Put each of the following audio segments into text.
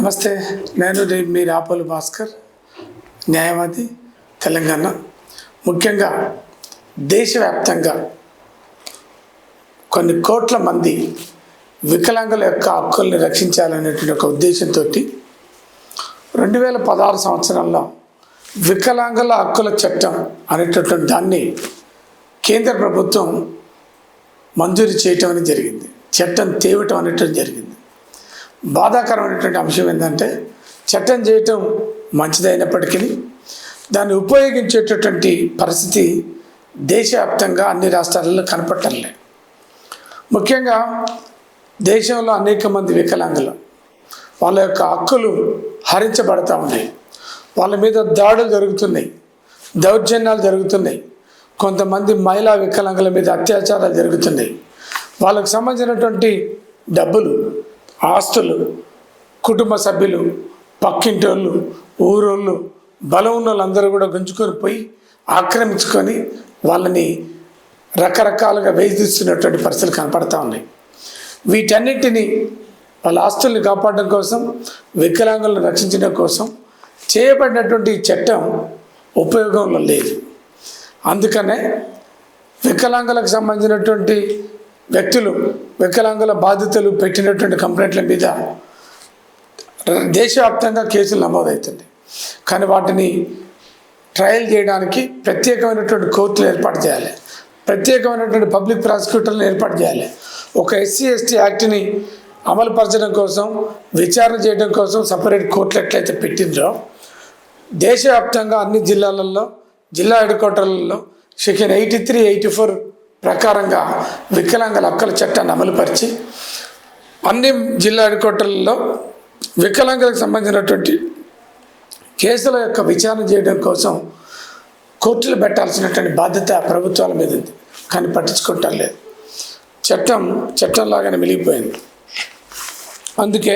నమస్తే నేను మీ రాపోలు భాస్కర్ న్యాయవాది తెలంగాణ. ముఖ్యంగా దేశవ్యాప్తంగా కొన్ని కోట్ల మంది వికలాంగుల యొక్క హక్కుల్ని రక్షించాలనేటువంటి ఒక ఉద్దేశంతో రెండు వేల పదహారు సంవత్సరంలో వికలాంగుల హక్కుల చట్టం అనేటటువంటి దాన్ని కేంద్ర ప్రభుత్వం మంజూరు చేయటం అనేది జరిగింది. చట్టం తేవటం అనేటువంటి జరిగింది. బాధాకరమైనటువంటి అంశం ఏంటంటే చట్టం చేయటం మంచిదైనప్పటికీ దాన్ని ఉపయోగించేటటువంటి పరిస్థితి దేశవ్యాప్తంగా అన్ని రాష్ట్రాలలో కనపట్టలే ముఖ్యంగా దేశంలో అనేక మంది వికలాంగులు వాళ్ళ యొక్క హక్కులు హరించబడతా ఉన్నాయి. వాళ్ళ మీద దాడులు జరుగుతున్నాయి దౌర్జన్యాలు జరుగుతున్నాయి. కొంతమంది మహిళా వికలాంగుల మీద అత్యాచారాలు జరుగుతున్నాయి. వాళ్ళకు సంబంధించినటువంటి డబ్బులు ఆస్తులు కుటుంబ సభ్యులు పక్కింటోళ్ళు ఊరోళ్ళు బలం ఉన్న వాళ్ళందరూ కూడా గుంజుకొని పోయి ఆక్రమించుకొని వాళ్ళని రకరకాలుగా వేధిస్తున్నటువంటి పరిస్థితులు కనపడతా ఉన్నాయి. వీటన్నిటిని వాళ్ళ ఆస్తుల్ని కాపాడడం కోసం వికలాంగులను రక్షించడం కోసం చేయబడినటువంటి చట్టం ఉపయోగంలో లేదు. అందుకనే వికలాంగులకు సంబంధించినటువంటి వ్యక్తులు వికలాంగుల బాధితులు పెట్టినటువంటి కంప్లైంట్ల మీద దేశవ్యాప్తంగా కేసులు నమోదవుతుంది కానీ వాటిని ట్రయల్ చేయడానికి ప్రత్యేకమైనటువంటి కోర్టులు ఏర్పాటు చేయాలి. ప్రత్యేకమైనటువంటి పబ్లిక్ ప్రాసిక్యూటర్లను ఏర్పాటు చేయాలి. ఒక ఎస్సీ ఎస్టీ యాక్ట్ని అమలుపరచడం కోసం విచారణ చేయడం కోసం సపరేట్ కోర్టులు ఎట్లయితే పెట్టిందో దేశవ్యాప్తంగా అన్ని జిల్లాలలో జిల్లా head క్వార్టర్లలో section eighty three eighty four ప్రకారంగా వికలాంగుల హక్కుల చట్టాన్ని అమలుపరిచి అన్ని జిల్లా హెడ్కోటర్లలో వికలాంగులకు సంబంధించినటువంటి కేసుల యొక్క విచారణ చేయడం కోసం కోర్టులు పెట్టాల్సినటువంటి బాధ్యత ప్రభుత్వాల మీద ఉంది. కానీ పట్టించుకుంటాం లేదు. చట్టం చట్టంలాగానే మిలిగిపోయింది. అందుకే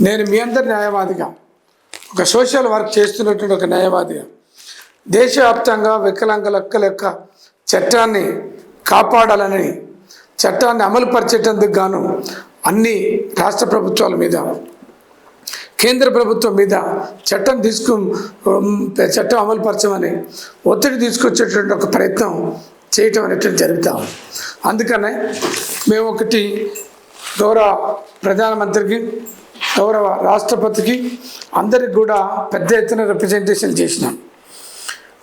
నేను మీ అందరి న్యాయవాదిగా ఒక సోషల్ వర్క్ చేస్తున్నటువంటి ఒక న్యాయవాదిగా దేశవ్యాప్తంగా వికలాంగుల హక్కుల యొక్క చట్టాన్ని కాపాడాలని చట్టాన్ని అమలుపరిచేటందుకు గాను అన్ని రాష్ట్ర ప్రభుత్వాల మీద కేంద్ర ప్రభుత్వం మీద చట్టం తీసుకు చట్టం అమలుపరచమని ఒత్తిడి తీసుకొచ్చేటువంటి ఒక ప్రయత్నం చేయటం అనేటువంటి జరుగుతాం అందుకనే మేము ఒకటి గౌరవ ప్రధానమంత్రికి గౌరవ రాష్ట్రపతికి అందరికి కూడా పెద్ద ఎత్తున రిప్రజెంటేషన్ చేసినాం.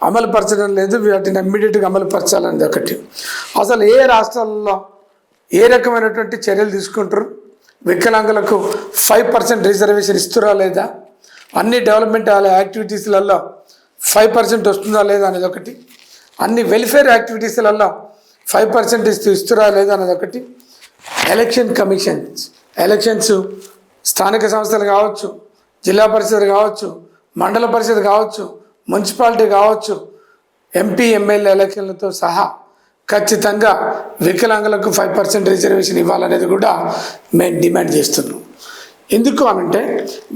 అమలుపరచడం లేదు వాటిని ఇమ్మీడియట్గా అమలుపరచాలనేది ఒకటి. అసలు ఏ రాష్ట్రాలలో ఏ రకమైనటువంటి చర్యలు తీసుకుంటారు? వికలాంగులకు ఫైవ్ పర్సెంట్ రిజర్వేషన్ ఇస్తురా లేదా? అన్ని డెవలప్మెంట్ యాక్టివిటీస్లలో ఫైవ్ పర్సెంట్ వస్తుందా లేదా అనేది ఒకటి. అన్ని వెల్ఫేర్ యాక్టివిటీస్లలో ఫైవ్ పర్సెంట్ ఇస్తూ ఇస్తురా లేదా అనేది ఒకటి. ఎలక్షన్ కమిషన్స్ ఎలక్షన్స్ స్థానిక సంస్థలు కావచ్చు జిల్లా పరిషత్ కావచ్చు మండల పరిషత్ కావచ్చు మున్సిపాలిటీ కావచ్చు ఎంపీ ఎమ్మెల్యే ఎలక్షన్లతో సహా ఖచ్చితంగా వికలాంగులకు ఫైవ్ పర్సెంట్ రిజర్వేషన్ ఇవ్వాలనేది కూడా మేము డిమాండ్ చేస్తున్నాం. ఎందుకు అనంటే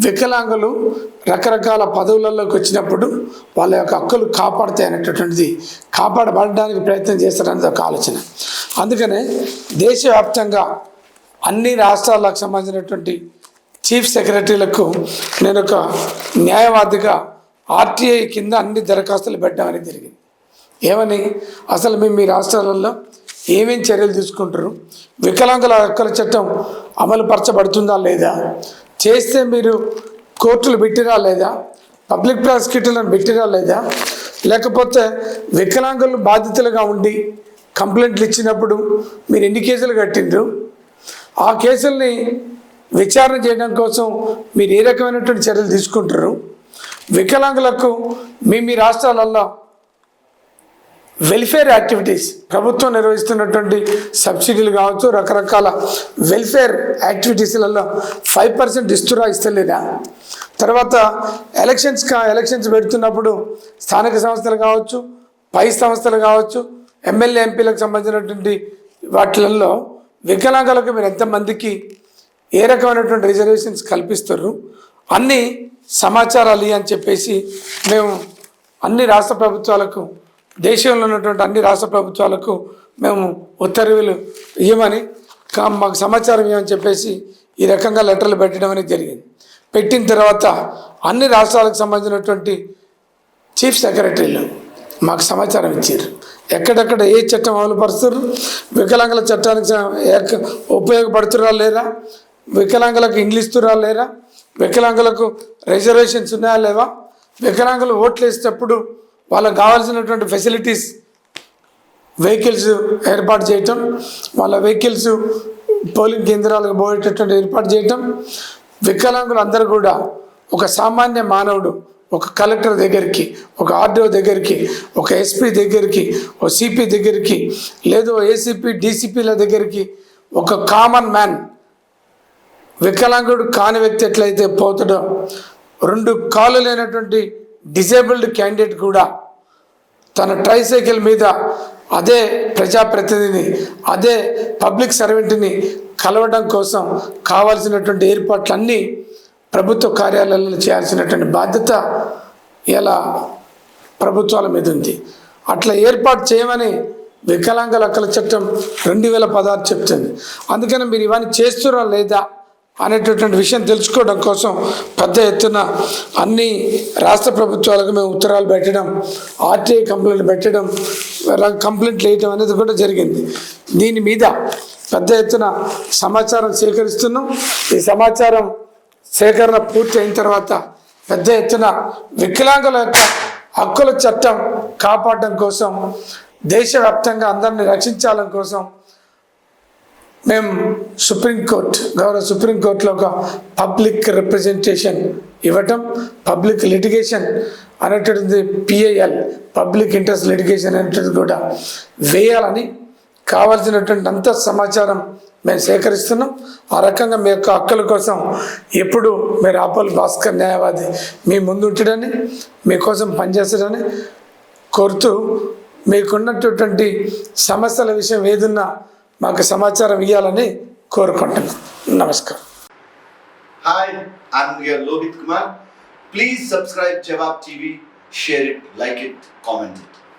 వికలాంగులు రకరకాల పదవులలోకి వచ్చినప్పుడు వాళ్ళ యొక్క హక్కులు కాపాడుతాయి అనేటటువంటిది కాపాడబడడానికి ప్రయత్నం చేస్తారనేది ఒక ఆలోచన. అందుకనే దేశవ్యాప్తంగా అన్ని రాష్ట్రాలకు సంబంధించినటువంటి చీఫ్ సెక్రటరీలకు నేను ఒక న్యాయవాదిగా ఆర్టీఐ కింద అన్ని దరఖాస్తులు పెట్టమని జరిగింది. ఏమని? అసలు మేము మీ రాష్ట్రాలలో ఏమేం చర్యలు తీసుకుంటారు? వికలాంగుల హక్కుల చట్టం అమలు పరచబడుతుందా లేదా? చేస్తే మీరు కోర్టులు పెట్టిరా లేదా? పబ్లిక్ ప్రాసిక్యూటర్లను పెట్టిరా లేదా? లేకపోతే వికలాంగులు బాధితులుగా ఉండి కంప్లైంట్లు ఇచ్చినప్పుడు మీరు ఎన్ని కేసులు కట్టిండ్రు? ఆ కేసుల్ని విచారణ చేయడం కోసం మీరు ఏ రకమైనటువంటి చర్యలు తీసుకుంటారు? వికలాంగులకు మీ మీ రాష్ట్రాలలో వెల్ఫేర్ యాక్టివిటీస్ ప్రభుత్వం నిర్వహిస్తున్నటువంటి సబ్సిడీలు కావచ్చు రకరకాల వెల్ఫేర్ యాక్టివిటీస్లలో ఫైవ్ పర్సెంట్ ఇస్తురా ఇస్తలేదా? తర్వాత ఎలక్షన్స్ కా ఎలక్షన్స్ పెడుతున్నప్పుడు స్థానిక సంస్థలు కావచ్చు పై సంస్థలు కావచ్చు ఎమ్మెల్యే ఎంపీలకు సంబంధించినటువంటి వాటిలలో వికలాంగులకు మీరు ఎంతమందికి ఏ రకమైనటువంటి రిజర్వేషన్స్ కల్పిస్తారు? అన్నీ సమాచారాలు అని చెప్పేసి మేము అన్ని రాష్ట్ర ప్రభుత్వాలకు దేశంలో ఉన్నటువంటి అన్ని రాష్ట్ర ప్రభుత్వాలకు మేము ఉత్తర్వులు ఇవ్వమని కా- మాకు సమాచారం ఇవ్వమని చెప్పేసి ఈ రకంగా లెటర్లు పెట్టడం అనేది జరిగింది. పెట్టిన తర్వాత అన్ని రాష్ట్రాలకు సంబంధించినటువంటి చీఫ్ సెక్రటరీలు మాకు సమాచారం ఇచ్చారు. ఎక్కడెక్కడ ఏ చట్టం అమలు పరుస్తారు వికలాంగుల చట్టానికి ఉపయోగపడుతురా లేరా వికలాంగులకు ఇండ్లు ఇస్తురా లేరా వికలాంగులకు రిజర్వేషన్స్ ఉన్నాయా లేవా? వికలాంగులు ఓట్లు వేసేటప్పుడు వాళ్ళకి కావాల్సినటువంటి ఫెసిలిటీస్ వెహికల్స్ ఏర్పాటు చేయటం వాళ్ళ వెహికల్స్ పోలింగ్ కేంద్రాలకు పోయేటటువంటి ఏర్పాటు చేయటం. వికలాంగులు అందరూ కూడా ఒక సామాన్య మానవుడు ఒక కలెక్టర్ దగ్గరికి ఒక ఆర్డీఓ దగ్గరికి ఒక ఎస్పీ దగ్గరికి ఒక సిపి దగ్గరికి లేదు ఏసీపీ డీసీపీల దగ్గరికి ఒక కామన్ మ్యాన్ వికలాంగుడు కాని వ్యక్తి ఎట్లయితే పోతడం రెండు కాళ్ళు లేనటువంటి డిసేబుల్డ్ క్యాండిడేట్ కూడా తన ట్రైసైకిల్ మీద అదే ప్రజాప్రతినిధిని అదే పబ్లిక్ సర్వెంట్ని కలవడం కోసం కావాల్సినటువంటి ఏర్పాట్లన్నీ ప్రభుత్వ కార్యాలయాల్లో చేయాల్సినటువంటి బాధ్యత ఇలా ప్రభుత్వాల మీద ఉంది. అట్లా ఏర్పాటు చేయమని వికలాంగుల హక్కుల చట్టం రెండు వేల పదహారు చెప్తుంది. అందుకని మీరు ఇవన్నీ చేస్తురా లేదా అనేటటువంటి విషయం తెలుసుకోవడం కోసం పెద్ద ఎత్తున అన్ని రాష్ట్ర ప్రభుత్వాలకు మేము ఉత్తరాలు పెట్టడం ఆర్టీఐ కంప్లైంట్ పెట్టడం కంప్లైంట్లు వేయడం అనేది కూడా జరిగింది. దీని మీద పెద్ద ఎత్తున సమాచారం సేకరిస్తున్నాం. ఈ సమాచారం సేకరణ పూర్తి అయిన తర్వాత పెద్ద ఎత్తున వికలాంగుల యొక్క హక్కుల చట్టం కాపాడడం కోసం దేశవ్యాప్తంగా అందరిని రక్షించాలని కోసం మేము సుప్రీంకోర్టు గౌరవ సుప్రీంకోర్టులో ఒక పబ్లిక్ రిప్రజెంటేషన్ ఇవ్వటం పబ్లిక్ లిటిగేషన్ అనేటువంటిది పిఐఎల్ పబ్లిక్ ఇంట్రెస్ట్ లిటిగేషన్ అనేటువంటిది కూడా వేయాలని కావాల్సినటువంటి అంత సమాచారం మేము సేకరిస్తున్నాం. ఆ రకంగా మీ యొక్క హక్కుల కోసం ఎప్పుడు మీరు ఆపల్ భాస్కర్ న్యాయవాది మీ ముందు ఉంటాడని మీకోసం పనిచేస్తాడని కోరుతూ మీకున్నటువంటి సమస్యల విషయం ఏదున్నా మాకు సమాచారం ఇవ్వాలని కోరుకుంటున్నాను నమస్కారం. Hi ఆనందగా Lohith Kumar please subscribe Jawab TV share it like it comment it